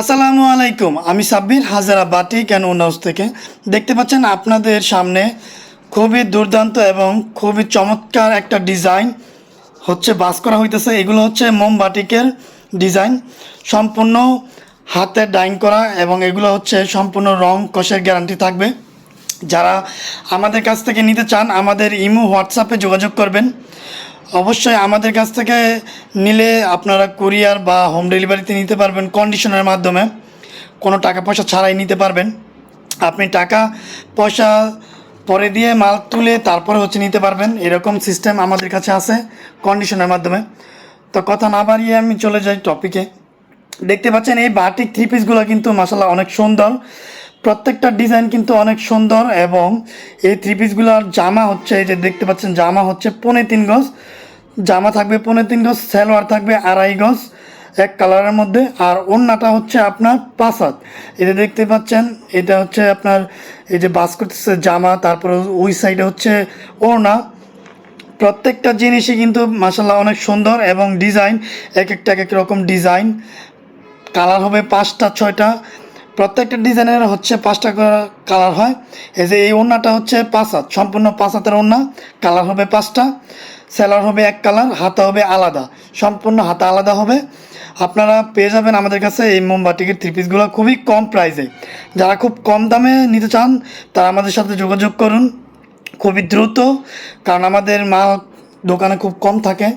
আসসালামু আলাইকুম, আমি সাব্বির হাজারা বাটিক অ্যান্ড উনাউস থেকে। দেখতে পাচ্ছেন আপনাদের সামনে খুবই দুর্দান্ত এবং খুবই চমৎকার একটা ডিজাইন হচ্ছে বাস করা হইতেছে। এগুলো হচ্ছে মোম বাটিকের ডিজাইন, সম্পূর্ণ হাতে ডাইং করা এবং এগুলো হচ্ছে সম্পূর্ণ রং কষের গ্যারান্টি থাকবে। যারা আমাদের কাছ থেকে নিতে চান, আমাদের ইমো, হোয়াটসঅ্যাপে যোগাযোগ করবেন। অবশ্যই আমাদের কাছ থেকে নিলে আপনারা কুরিয়ার বা হোম ডেলিভারিতে নিতে পারবেন কন্ডিশনের মাধ্যমে। কোনো টাকা পয়সা ছাড়াই নিতে পারবেন। আপনি টাকা, পয়সা পরে দিয়ে মাল তুলে তারপরে হচ্ছে নিতে পারবেন। এরকম সিস্টেম আমাদের কাছে আছে কন্ডিশনের মাধ্যমে। তো কথা না বাড়িয়ে আমি চলে যাই টপিকে দেখতে পাচ্ছেন এই বাটিক থ্রি পিসগুলো কিন্তু মাসাল্লাহ অনেক সুন্দর। প্রত্যেকটা ডিজাইন কিন্তু অনেক সুন্দর এবং এই থ্রি পিসগুলোর জামা হচ্ছে, এই যে দেখতে পাচ্ছেন জামা হচ্ছে পৌনে তিন গজ। জামা থাকবে পনেরো তিন গজ, সালোয়ার থাকবে আড়াই গজ, এক কালারের মধ্যে। আর ওড়নাটা হচ্ছে আপনার পাঁচ হাত। এটা দেখতে পাচ্ছেন, এটা হচ্ছে আপনার এই যে বাস করতেছে জামা, তারপরে ওই সাইডে হচ্ছে ওড়না। প্রত্যেকটা জিনিসই কিন্তু মাসাল্লাহ অনেক সুন্দর এবং ডিজাইন, এক একটা এক এক রকম ডিজাইন। কালার হবে পাঁচটা, ছয়টা। প্রত্যেকটা ডিজাইনের হচ্ছে পাঁচটা কালার হয়। এই যে এই ওড়নাটা হচ্ছে পাঁচ হাত, সম্পূর্ণ পাঁচ হাতের ওড়না কালার হবে পাঁচটা। সেলার হবে এক কালার হাতা হবে আলাদা। সম্পূর্ণ হাতা আলাদা হবে। আপনারা পেয়ে যাবেন আমাদের কাছে এই মোমবাটিকের থ্রি পিসগুলো খুবই কম প্রাইসে যারা খুব কম দামে নিতে চান, তারা আমাদের সাথে যোগাযোগ করুন। খুবই দ্রুত, কারণ আমাদের মাল দোকানে খুব কম থাকে।